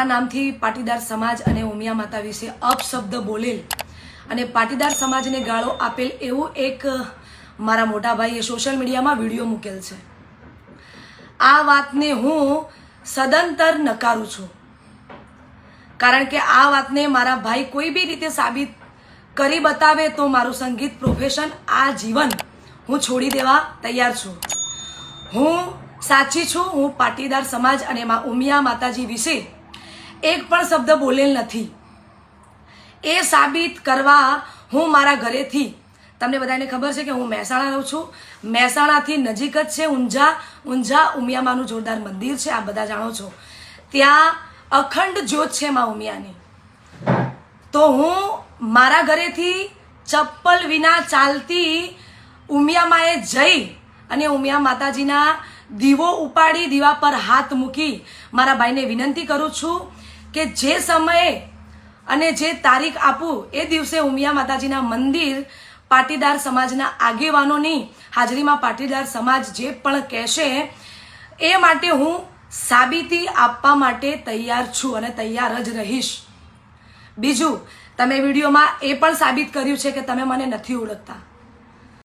નામથી પાટીદાર સમાજ અને ઉમિયા માતા વિશે અપશબ્દ બોલેલ. અને પાટીદાર સમાજને ગાળો આપેલ એવું એક મારા મોટા ભાઈએ સોશિયલ મીડિયામાં વીડિયો મૂકેલ છે. આ વાતને હું સદંતર નકારું છું. કારણ કે આ વાતને મારા ભાઈ કોઈ બી રીતે સાબિત કરી બતાવે તો મારું સંગીત પ્રોફેશન આ જીવન હું છોડી દેવા તૈયાર છું. હું સાચી છું, હું પાટીદાર સમાજ અને ઉમિયા માતાજી વિશે એક પણ શબ્દ બોલેલ નથી. એ સાબિત કરવા હું મારા ઘરેથી, તમને બધાને ખબર છે કે હું મહેસાણા રહું છું. મહેસાણાથી નજીક જ છે ઊંઝા ઊંઝા ઉમિયામાનું જોરદાર મંદિર છે આ બધા જાણો છો. ત્યાં અખંડ જ્યોત છે મા ઉમિયાની. તો હું મારા ઘરેથી ચપ્પલ વિના ચાલતી ઉમિયામાએ જઈ અને ઉમિયા માતાજીના દીવો ઉપાડી, દીવા પર હાથ મૂકી મારા ભાઈને વિનંતી કરું છું કે જે સમયે અને જે તારીખ આપું, એ દિવસે ઉમિયા માતાજીના મંદિર પાટીદાર સમાજના આગેવાનોની હાજરીમાં પાટીદાર સમાજ જે પણ કહેશે, એ માટે હું સાબિતી આપવા માટે તૈયાર છું અને તૈયાર જ રહીશ. બીજું, તમે વિડીયોમાં એ પણ સાબિત કર્યું છે કે તમે મને નથી ઓળખતા.